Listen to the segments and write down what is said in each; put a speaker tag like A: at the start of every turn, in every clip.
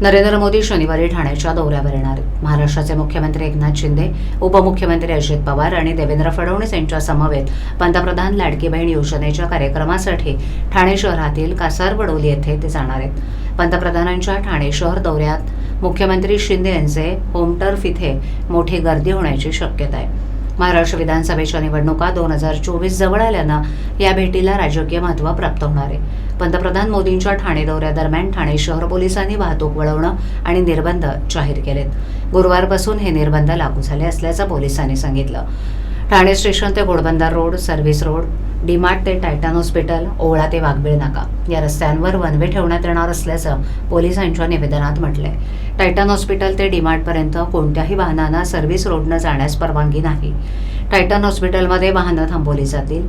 A: नरेंद्र मोदी शनिवारी ठाण्याच्या दौऱ्यावर येणार. आहेत महाराष्ट्राचे मुख्यमंत्री एकनाथ शिंदे उपमुख्यमंत्री अजित पवार आणि देवेंद्र फडणवीस यांच्या समवेत पंतप्रधान लाडकी बहीण योजनेच्या कार्यक्रमासाठी ठाणे शहरातील कासारबडोली येथे ते जाणार आहेत. पंतप्रधानांच्या ठाणे शहर दौऱ्यात मुख्यमंत्री शिंदे यांचे होमटर्फ इथे मोठी गर्दी होण्याची शक्यता आहे. महाराष्ट्र विधानसभेच्या निवडणुका दोन हजार चोवीस जवळ आल्यानं या भेटीला राजकीय महत्त्व प्राप्त होणार आहे. पंतप्रधान मोदींच्या ठाणे दौऱ्यादरम्यान ठाणे शहर पोलिसांनी वाहतूक वळवणं आणि निर्बंध जाहीर केलेत. गुरुवारपासून हे निर्बंध लागू झाले असल्याचं पोलिसांनी सांगितलं. ठाणे स्टेशन ते Ghodbunder road service road DMart ते टायटन हॉस्पिटल ओवळा ते वाघबीळ नाका. या रस्त्यांवर वनवे ठेवण्यात येणार असल्याचं पोलिसांच्या निवेदनात म्हटलंय. टायटन हॉस्पिटल ते डीमार्टपर्यंत कोणत्याही वाहनांना सर्व्हिस रोडनं जाण्यास परवानगी नाही. टायटन हॉस्पिटलमध्ये वाहनं थांबवली जातील.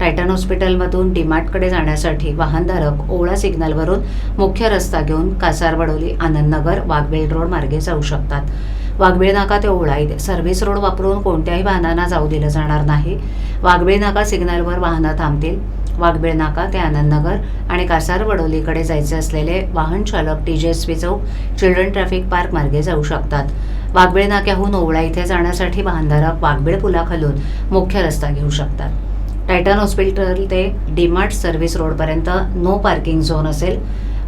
A: टायटन हॉस्पिटलमधून डीमार्टकडे जाण्यासाठी वाहनधारक ओळा सिग्नलवरून मुख्य रस्ता घेऊन कासारवडोली आनंदनगर वाघबीळ रोड मार्गे जाऊ शकतात. वाघबेळ नाका ते ओळा इथे सर्व्हिस रोड वापरून कोणत्याही वाहनांना जाऊ दिलं जाणार नाही. वाघबेळ नाका सिग्नलवर वाहनं थांबतील. वाघबीळ नाका ते आनंदनगर आणि कासारवडोलीकडे जायचे असलेले वाहन चालक टीजेएसपी चौक चिल्ड्रन ट्रॅफिक पार्क मार्गे जाऊ शकतात. वाघबीळ नाक्याहून ओवळा इथे जाण्यासाठी वाहनधारक वाघबीळ पुलाखालून मुख्य रस्ता घेऊ शकतात. टायटन हॉस्पिटल ते डीमार्ट सर्व्हिस रोडपर्यंत नो पार्किंग झोन असेल.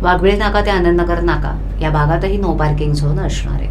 A: वाघबीळ नाका ते आनंदनगर नाका या भागातही नो पार्किंग झोन असणार आहे.